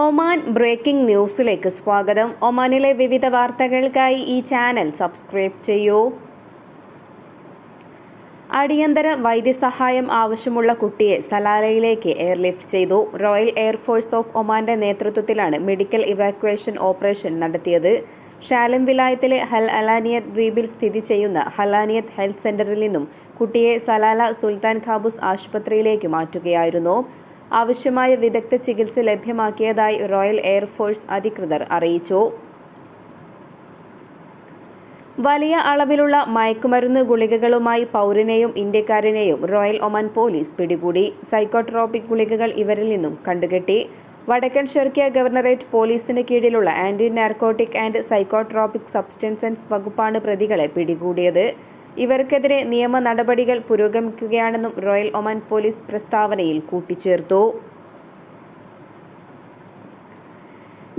Oman breaking ന്യൂസിലേക്ക് സ്വാഗതം. ഒമാനിലെ വിവിധ വാർത്തകൾക്കായി ഈ ചാനൽ സബ്സ്ക്രൈബ് ചെയ്യൂ. അടിയന്തര വൈദ്യസഹായം ആവശ്യമുള്ള കുട്ടിയെ സലാലയിലേക്ക് എയർലിഫ്റ്റ് ചെയ്തു. റോയൽ എയർഫോഴ്സ് ഓഫ് ഒമാന്റെ നേതൃത്വത്തിലാണ് മെഡിക്കൽ ഇവാക്വേഷൻ ഓപ്പറേഷൻ നടത്തിയത്. ഷാലം വിലായത്തിലെ ഹൽ അലാനിയത് ദ്വീപിൽ സ്ഥിതി ചെയ്യുന്ന ഹലാനിയത് ഹെൽത്ത് സെന്ററിൽ നിന്നും കുട്ടിയെ സലാല സുൽത്താൻ ഖാബൂസ് ആശുപത്രിയിലേക്ക് മാറ്റുകയായിരുന്നു. ആവശ്യമായ വിദഗ്ധ ചികിത്സ ലഭ്യമാക്കിയതായി റോയൽ എയർഫോഴ്സ് അധികൃതർ അറിയിച്ചു. വലിയ അളവിലുള്ള മയക്കുമരുന്ന് ഗുളികകളുമായി പൗരനെയും ഇന്ത്യക്കാരനെയും റോയൽ ഒമാൻ പോലീസ് പിടികൂടി. സൈക്കോട്രോപിക് ഗുളികകൾ ഇവരിൽ നിന്നും കണ്ടുകെട്ടി. വടക്കൻ ഷെർക്കിയ ഗവർണറേറ്റ് പോലീസിന് കീഴിലുള്ള anti narcotic and psychotropic substances വകുപ്പാണ് പ്രതികളെ പിടികൂടിയത്. ഇവർക്കെതിരെ നിയമ നടപടികൾ പുരോഗമിക്കുകയാണെന്നും റോയൽ ഒമാൻ പോലീസ് പ്രസ്താവനയിൽ കൂട്ടിച്ചേർത്തു.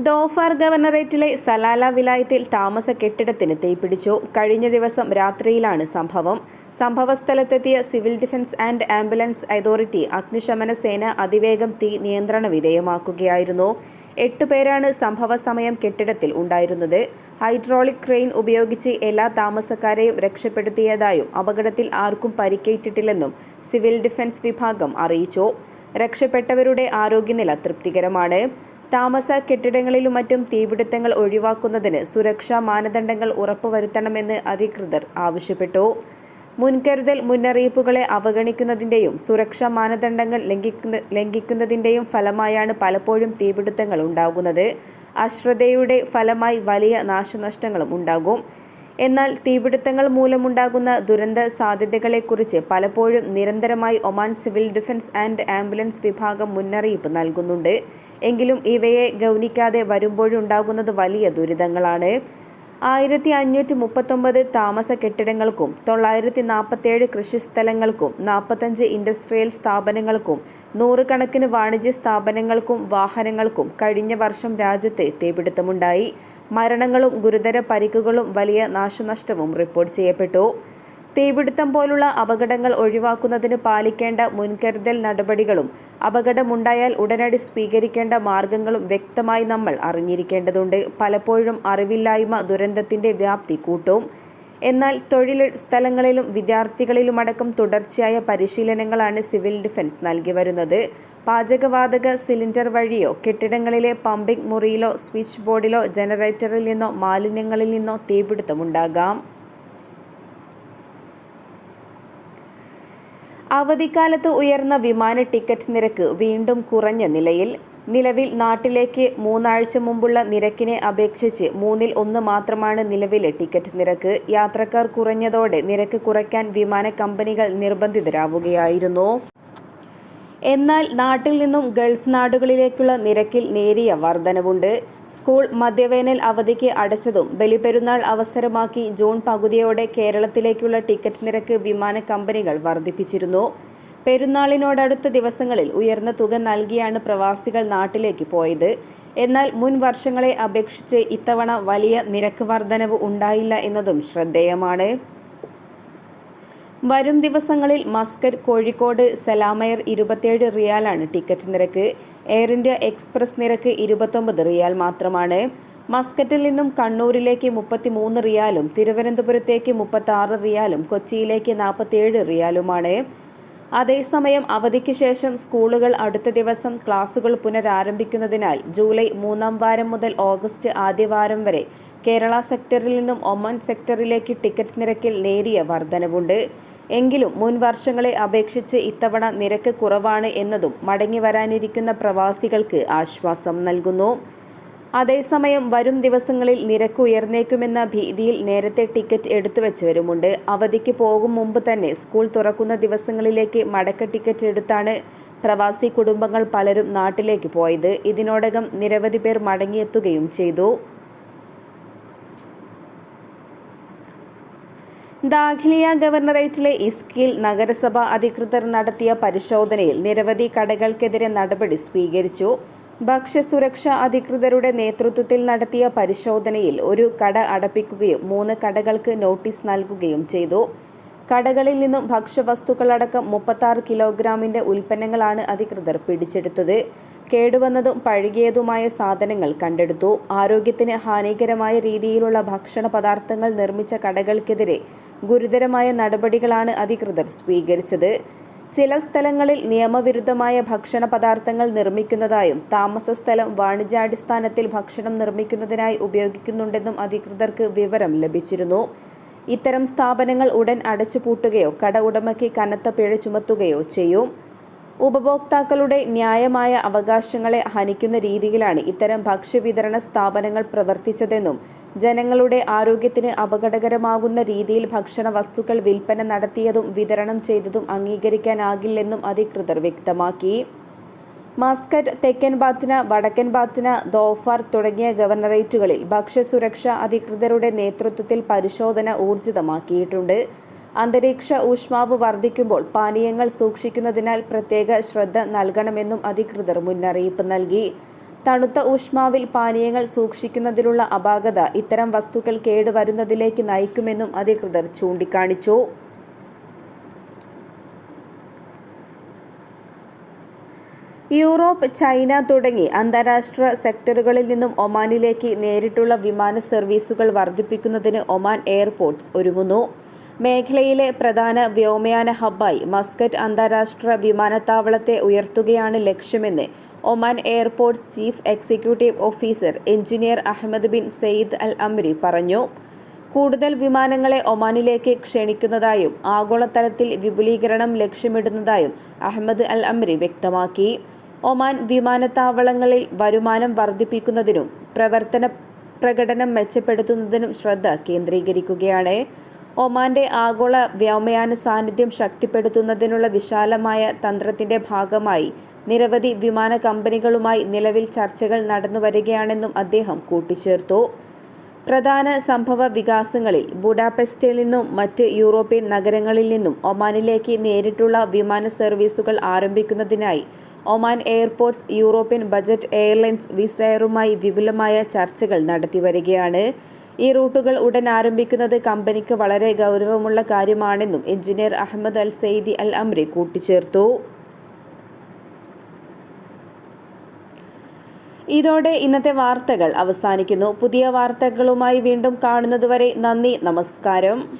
ദോഫാർ ഗവർണറേറ്റിലെ സലാല വിലായത്തിൽ താമസ കെട്ടിടത്തിന് തീപിടിച്ചു കഴിഞ്ഞ ദിവസം രാത്രിയിലാണ് സംഭവം. സംഭവസ്ഥലത്തെത്തിയ civil defence and ambulance authority അഗ്നിശമന സേന അതിവേഗം തീ നിയന്ത്രണ വിധേയമാക്കുകയായിരുന്നു. എട്ട് പേരാണ് സംഭവ സമയം കെട്ടിടത്തിൽ ഉണ്ടായിരുന്നത്. ഹൈഡ്രോളിക് ക്രെയിൻ ഉപയോഗിച്ച് എല്ലാ താമസക്കാരെയും രക്ഷപ്പെടുത്തിയതായും അപകടത്തിൽ ആർക്കും പരിക്കേറ്റിട്ടില്ലെന്നും സിവിൽ ഡിഫൻസ് വിഭാഗം അറിയിച്ചു. രക്ഷപ്പെട്ടവരുടെ ആരോഗ്യനില തൃപ്തികരമാണ്. താമസ കെട്ടിടങ്ങളിലും മറ്റും തീപിടുത്തങ്ങൾ ഒഴിവാക്കുന്നതിന് സുരക്ഷാ മാനദണ്ഡങ്ങൾ ഉറപ്പുവരുത്തണമെന്ന് അധികൃതർ ആവശ്യപ്പെട്ടു. മുൻകരുതൽ മുന്നറിയിപ്പുകളെ അവഗണിക്കുന്നതിന്റെയും സുരക്ഷാ മാനദണ്ഡങ്ങൾ ലംഘിക്കുന്ന ലംഘിക്കുന്നതിന്റെയും ഫലമായാണ് പലപ്പോഴും തീപിടുത്തങ്ങൾ ഉണ്ടാകുന്നത്. അശ്രദ്ധയുടെ ഫലമായി വലിയ നാശനഷ്ടങ്ങളും ഉണ്ടാകും. എന്നാൽ തീപിടുത്തങ്ങൾ മൂലമുണ്ടാകുന്ന ദുരന്ത സാധ്യതകളെക്കുറിച്ച് പലപ്പോഴും നിരന്തരമായി Oman civil defence and ambulance വിഭാഗം മുന്നറിയിപ്പ് നൽകുന്നുണ്ട്. എങ്കിലും ഇവയെ ഗൗനിക്കാതെ വരുമ്പോഴുണ്ടാകുന്നത് വലിയ ദുരിതങ്ങളാണ്. ആയിരത്തി അഞ്ഞൂറ്റി മുപ്പത്തൊമ്പത് താമസ കെട്ടിടങ്ങൾക്കും തൊള്ളായിരത്തി നാൽപ്പത്തേഴ് കൃഷിസ്ഥലങ്ങൾക്കും നാൽപ്പത്തഞ്ച് ഇൻഡസ്ട്രിയൽ സ്ഥാപനങ്ങൾക്കും നൂറുകണക്കിന് വാണിജ്യ സ്ഥാപനങ്ങൾക്കും വാഹനങ്ങൾക്കും കഴിഞ്ഞ വർഷം രാജ്യത്ത് തീപിടുത്തമുണ്ടായി മരണങ്ങളും ഗുരുതര പരിക്കുകളും വലിയ നാശനഷ്ടവും റിപ്പോർട്ട് ചെയ്യപ്പെട്ടു. തീപിടുത്തം പോലുള്ള അപകടങ്ങൾ ഒഴിവാക്കുന്നതിന് പാലിക്കേണ്ട മുൻകരുതൽ നടപടികളും അപകടമുണ്ടായാൽ ഉടനടി സ്വീകരിക്കേണ്ട മാർഗങ്ങളും വ്യക്തമായി നമ്മൾ അറിഞ്ഞിരിക്കേണ്ടതുണ്ട്. പലപ്പോഴും അറിവില്ലായ്മ ദുരന്തത്തിന്റെ വ്യാപ്തി കൂട്ടും. എന്നാൽ തൊഴിൽ സ്ഥലങ്ങളിലും വിദ്യാർത്ഥികളിലുമടക്കം തുടർച്ചയായ പരിശീലനങ്ങളാണ് സിവിൽ ഡിഫൻസ് നൽകി വരുന്നത്. പാചകവാതക സിലിണ്ടർ വഴിയോ കെട്ടിടങ്ങളിലെ പമ്പിംഗ് മുറിയിലോ സ്വിച്ച് ബോർഡിലോ ജനറേറ്ററിൽ നിന്നോ മാലിന്യങ്ങളിൽ നിന്നോ തീപിടുത്തമുണ്ടാകാം. അവധിക്കാലത്ത് ഉയർന്ന വിമാന ടിക്കറ്റ് നിരക്ക് വീണ്ടും കുറഞ്ഞ നിലയിൽ. നിലവിൽ നാട്ടിലേക്ക് മൂന്നാഴ്ച മുമ്പുള്ള നിരക്കിനെ അപേക്ഷിച്ച് മൂന്നിൽ ഒന്ന് മാത്രമാണ് നിലവിലെ ടിക്കറ്റ് നിരക്ക്. യാത്രക്കാർ കുറഞ്ഞതോടെ നിരക്ക് കുറയ്ക്കാൻ വിമാന കമ്പനികൾ നിർബന്ധിതരാവുകയായിരുന്നു. എന്നാൽ നാട്ടിൽ നിന്നും ഗൾഫ് നാടുകളിലേക്കുള്ള നിരക്കിൽ നേരിയ വർധനവുണ്ട്. സ്കൂൾ മധ്യവേനൽ അവധിക്ക് അടച്ചതും ബലിപെരുന്നാൾ അവസരമാക്കി ജൂൺ പകുതിയോടെ കേരളത്തിലേക്കുള്ള ടിക്കറ്റ് നിരക്ക് വിമാന കമ്പനികൾ വർദ്ധിപ്പിച്ചിരുന്നു പെരുന്നാളിനോടടുത്ത ദിവസങ്ങളിൽ ഉയർന്ന തുക നൽകിയാണ് പ്രവാസികൾ നാട്ടിലേക്ക് പോയത്. എന്നാൽ മുൻ വർഷങ്ങളെ അപേക്ഷിച്ച് ഇത്തവണ വലിയ നിരക്ക് വർധനവ് ഉണ്ടായില്ല എന്നതും ശ്രദ്ധേയമാണ്. വരും ദിവസങ്ങളിൽ മസ്കറ്റ് കോഴിക്കോട് സലാമയർ ഇരുപത്തിയേഴ് റിയാലാണ് ടിക്കറ്റ് നിരക്ക്. എയർ ഇന്ത്യ എക്സ്പ്രസ് നിരക്ക് ഇരുപത്തൊമ്പത് റിയാൽ മാത്രമാണ്. മസ്കറ്റിൽ നിന്നും കണ്ണൂരിലേക്ക് മുപ്പത്തിമൂന്ന് റിയാലും തിരുവനന്തപുരത്തേക്ക് മുപ്പത്തി റിയാലും കൊച്ചിയിലേക്ക് നാൽപ്പത്തിയേഴ് റിയാലുമാണ്. അതേസമയം അവധിക്ക് ശേഷം സ്കൂളുകൾ അടുത്ത ദിവസം ക്ലാസുകൾ പുനരാരംഭിക്കുന്നതിനാൽ ജൂലൈ മൂന്നാം വാരം മുതൽ ഓഗസ്റ്റ് ആദ്യ വാരം വരെ കേരള സെക്ടറിൽ നിന്നും ഒമാൻ സെക്ടറിലേക്ക് ടിക്കറ്റ് നിരക്കിൽ നേരിയ വർധനവുണ്ട്. എങ്കിലും മുൻ വർഷങ്ങളെ അപേക്ഷിച്ച് ഇത്തവണ നിരക്ക് കുറവാണ് എന്നതും മടങ്ങി വരാനിരിക്കുന്ന പ്രവാസികൾക്ക് ആശ്വാസം നൽകുന്നു. അതേസമയം വരും ദിവസങ്ങളിൽ നിരക്ക് ഉയർന്നേക്കുമെന്ന ഭീതിയിൽ നേരത്തെ ടിക്കറ്റ് എടുത്തുവച്ചവരുമുണ്ട്. അവധിക്ക് പോകും മുമ്പ് തന്നെ സ്കൂൾ തുറക്കുന്ന ദിവസങ്ങളിലേക്ക് മടക്ക ടിക്കറ്റ് എടുത്താണ് പ്രവാസി കുടുംബങ്ങൾ പലരും നാട്ടിലേക്ക് പോയത്. ഇതിനോടകം നിരവധി പേർ മടങ്ങിയെത്തുകയും ചെയ്തു. ദാഖിലിയ ഗവർണറേറ്റിലെ ഇസ്കിൽ നഗരസഭ അധികൃതർ നടത്തിയ പരിശോധനയിൽ നിരവധി കടകൾക്കെതിരെ നടപടി സ്വീകരിച്ചു. ഭക്ഷ്യസുരക്ഷ അധികൃതരുടെ നേതൃത്വത്തിൽ നടത്തിയ പരിശോധനയിൽ ഒരു കട അടപ്പിക്കുകയും മൂന്ന് കടകൾക്ക് നോട്ടീസ് നൽകുകയും ചെയ്തു. കടകളിൽ നിന്നും ഭക്ഷ്യവസ്തുക്കളടക്കം മുപ്പത്താറ് കിലോഗ്രാമിന്റെ ഉൽപ്പന്നങ്ങളാണ് അധികൃതർ പിടിച്ചെടുത്തത്. കേടുവന്നതും പഴകിയതുമായ സാധനങ്ങൾ കണ്ടെടുത്തു. ആരോഗ്യത്തിന് ഹാനികരമായ രീതിയിലുള്ള ഭക്ഷണ പദാർത്ഥങ്ങൾ നിർമ്മിച്ച കടകൾക്കെതിരെ ഗുരുതരമായ നടപടികളാണ് അധികൃതർ സ്വീകരിച്ചത്. ചില സ്ഥലങ്ങളിൽ നിയമവിരുദ്ധമായ ഭക്ഷണ പദാർത്ഥങ്ങൾ നിർമ്മിക്കുന്നതായും താമസ സ്ഥലം വാണിജ്യാടിസ്ഥാനത്തിൽ ഭക്ഷണം നിർമ്മിക്കുന്നതിനായി ഉപയോഗിക്കുന്നുണ്ടെന്നും അധികൃതർക്ക് വിവരം ലഭിച്ചിരുന്നു. ഇത്തരം സ്ഥാപനങ്ങൾ ഉടൻ അടച്ചുപൂട്ടുകയോ കട ഉടമയ്ക്ക് കനത്ത പിഴ ചുമത്തുകയോ ചെയ്യും. ഉപഭോക്താക്കളുടെ ന്യായമായ അവകാശങ്ങളെ ഹനിക്കുന്ന രീതിയിലാണ് ഇത്തരം ഭക്ഷ്യവിതരണ സ്ഥാപനങ്ങൾ പ്രവർത്തിച്ചതെന്നും ജനങ്ങളുടെ ആരോഗ്യത്തിന് അപകടകരമാകുന്ന രീതിയിൽ ഭക്ഷണ വസ്തുക്കൾ വിൽപ്പന നടത്തിയതും വിതരണം ചെയ്തതും അംഗീകരിക്കാനാകില്ലെന്നും അധികൃതർ വ്യക്തമാക്കി. മസ്കറ്റ് തെക്കൻ ബാത്തിന വടക്കൻ ബാത്തിന ദോഫാർ തുടങ്ങിയ ഗവർണറേറ്റുകളിൽ ഭക്ഷ്യസുരക്ഷാ അധികൃതരുടെ നേതൃത്വത്തിൽ പരിശോധന ഊർജിതമാക്കിയിട്ടുണ്ട്. അന്തരീക്ഷ ഊഷ്മാവ് വർദ്ധിക്കുമ്പോൾ പാനീയങ്ങൾ സൂക്ഷിക്കുന്നതിനാൽ പ്രത്യേക ശ്രദ്ധ നൽകണമെന്നും അധികൃതർ മുന്നറിയിപ്പ് നൽകി. തണുത്ത ഊഷ്മാവിൽ പാനീയങ്ങൾ സൂക്ഷിക്കുന്നതിലുള്ള അപാകത ഇത്തരം വസ്തുക്കൾ കേടുവരുന്നതിലേക്ക് നയിക്കുമെന്നും അധികൃതർ ചൂണ്ടിക്കാണിച്ചു. യൂറോപ്പ് ചൈന തുടങ്ങി അന്താരാഷ്ട്ര സെക്ടറുകളിൽ നിന്നും ഒമാനിലേക്ക് നേരിട്ടുള്ള വിമാന സർവീസുകൾ വർദ്ധിപ്പിക്കുന്നതിന് ഒമാൻ എയർപോർട്ട്സ് ഒരുങ്ങുന്നു. മേഖലയിലെ പ്രധാന വ്യോമയാന ഹബ്ബായി മസ്കറ്റ് അന്താരാഷ്ട്ര വിമാനത്താവളത്തെ ഉയർത്തുകയാണ് ലക്ഷ്യമെന്ന് Oman airports chief executive officer engineer Ahmed bin Said al Amri പറഞ്ഞു. കൂടുതൽ വിമാനങ്ങളെ ഒമാനിലേക്ക് ക്ഷണിക്കുന്നതായും ആഗോളതലത്തിൽ വിപുലീകരണം ലക്ഷ്യമിടുന്നതായും അഹമ്മദ് അൽ അമ്രി വ്യക്തമാക്കി. ഒമാൻ വിമാനത്താവളങ്ങളിൽ വരുമാനം വർദ്ധിപ്പിക്കുന്നതിനും പ്രവർത്തന പ്രകടനം മെച്ചപ്പെടുത്തുന്നതിനും ശ്രദ്ധ കേന്ദ്രീകരിക്കുകയാണ്. ഒമാന്റെ ആഗോള വ്യോമയാന സാന്നിധ്യം ശക്തിപ്പെടുത്തുന്നതിനുള്ള വിശാലമായ തന്ത്രത്തിന്റെ ഭാഗമായി നിരവധി വിമാന കമ്പനികളുമായി നിലവിൽ ചർച്ചകൾ നടന്നുവരികയാണെന്നും അദ്ദേഹം കൂട്ടിച്ചേർത്തു. പ്രധാന സംഭവ വികാസങ്ങളിൽ ബുഡാപെസ്റ്റിൽ നിന്നും മറ്റ് യൂറോപ്യൻ നഗരങ്ങളിൽ നിന്നും ഒമാനിലേക്ക് നേരിട്ടുള്ള വിമാന സർവീസുകൾ ആരംഭിക്കുന്നതിനായി Oman airports European budget airlines വിസയറുമായി വിപുലമായ ചർച്ചകൾ നടത്തിവരികയാണ് ഈ റൂട്ടുകൾ ഉടൻ ആരംഭിക്കുന്നത് കമ്പനിക്ക് വളരെ ഗൗരവമുള്ള കാര്യമാണെന്നും engineer Ahmed Al Saidi Al Amri കൂട്ടിച്ചേർത്തു. ഇതോടെ ഇന്നത്തെ വാർത്തകൾ അവസാനിക്കുന്നു. പുതിയ വാർത്തകളുമായി വീണ്ടും കാണുന്നതുവരെ നന്ദി നമസ്കാരം.